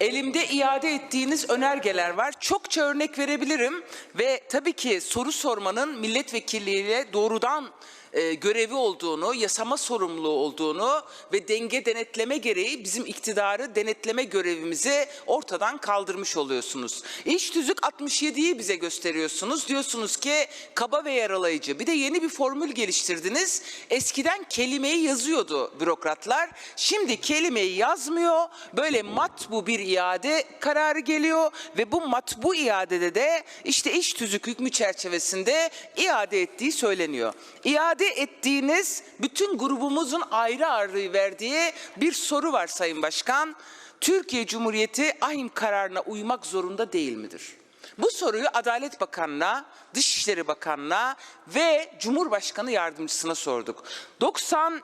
Elimde iade ettiğiniz önergeler var. Çokça örnek verebilirim ve tabii ki soru sormanın milletvekilliğiyle doğrudan e, görevi olduğunu, yasama sorumluluğu olduğunu ve denge denetleme gereği bizim iktidarı denetleme görevimizi ortadan kaldırmış oluyorsunuz. İş tüzük 67'yi bize gösteriyorsunuz. Diyorsunuz ki kaba ve yaralayıcı. Bir de yeni bir formül geliştirdiniz. Eskiden kelimeyi yazıyordu bürokratlar. Şimdi kelimeyi yazmıyor. Böyle matbu bir iade kararı geliyor ve bu matbu iadede de işte iş tüzük hükmü çerçevesinde iade ettiği söyleniyor. İade ettiğiniz bütün grubumuzun ayrı ayrı verdiği bir soru var Sayın Başkan. Türkiye Cumhuriyeti ahim kararına uymak zorunda değil midir? Bu soruyu Adalet Bakanı'na, Dışişleri Bakanı'na ve Cumhurbaşkanı Yardımcısına sorduk. 90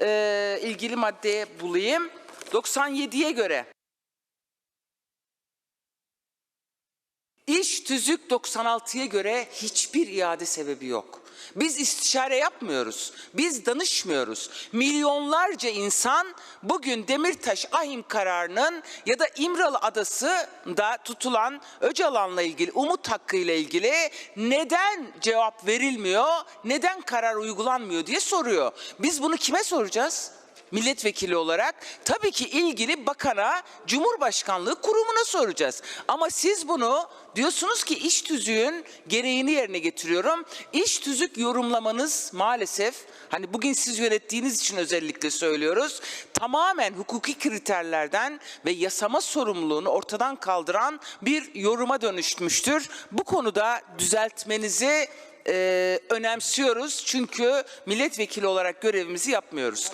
e, ilgili maddeye bulayım. 97'ye göre İş tüzük 96'ya göre hiçbir iade sebebi yok. Biz istişare yapmıyoruz. Biz danışmıyoruz. Milyonlarca insan bugün Demirtaş ahim kararının ya da İmralı Adası'nda tutulan Öcalan'la ilgili umut hakkı ile ilgili neden cevap verilmiyor, neden karar uygulanmıyor diye soruyor. Biz bunu kime soracağız? Milletvekili olarak tabii ki ilgili bakana, Cumhurbaşkanlığı kurumuna soracağız. Ama siz bunu diyorsunuz ki iş tüzüğün gereğini yerine getiriyorum. İş tüzük yorumlamanız maalesef hani bugün siz yönettiğiniz için özellikle söylüyoruz. Tamamen hukuki kriterlerden ve yasama sorumluluğunu ortadan kaldıran bir yoruma dönüşmüştür. Bu konuda düzeltmenizi e, önemsiyoruz çünkü milletvekili olarak görevimizi yapmıyoruz.